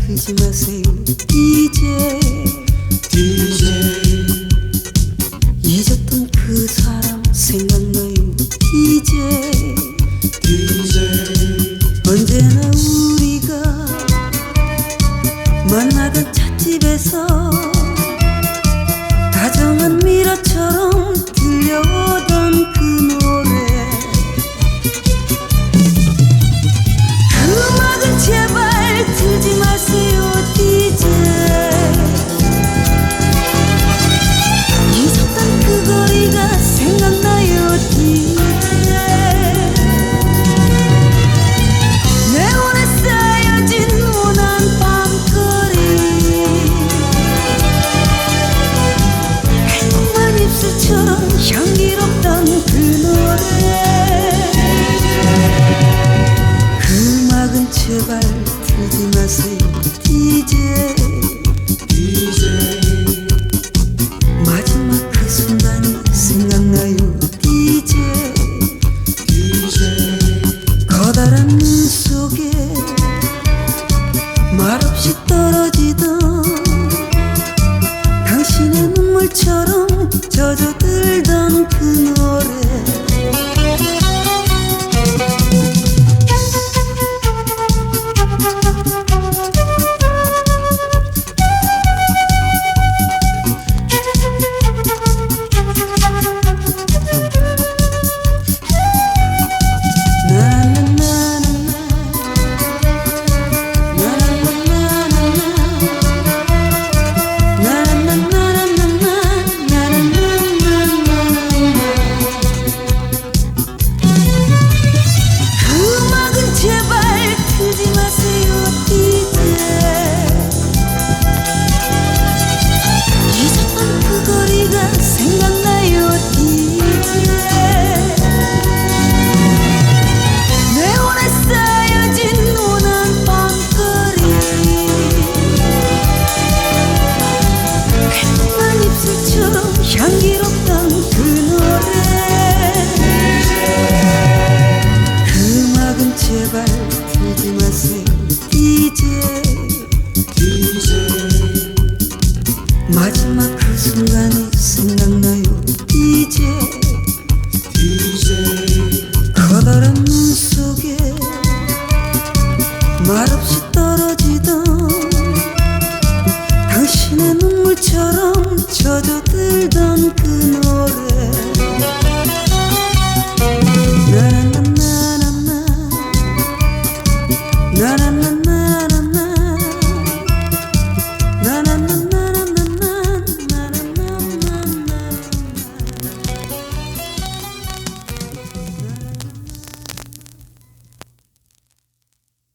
아프지 마세요 DJ DJ 잊었던 그 사람 생각나요? DJ DJ 언제나 우리가 만나던 찻집에서 제발 틀지 마세요. DJ DJ 마지막 그 순간이 생각나요. DJ DJ 커다란 눈 속에 말없이 떨어지던 당신의 눈물처럼 젖어들던 그 노래.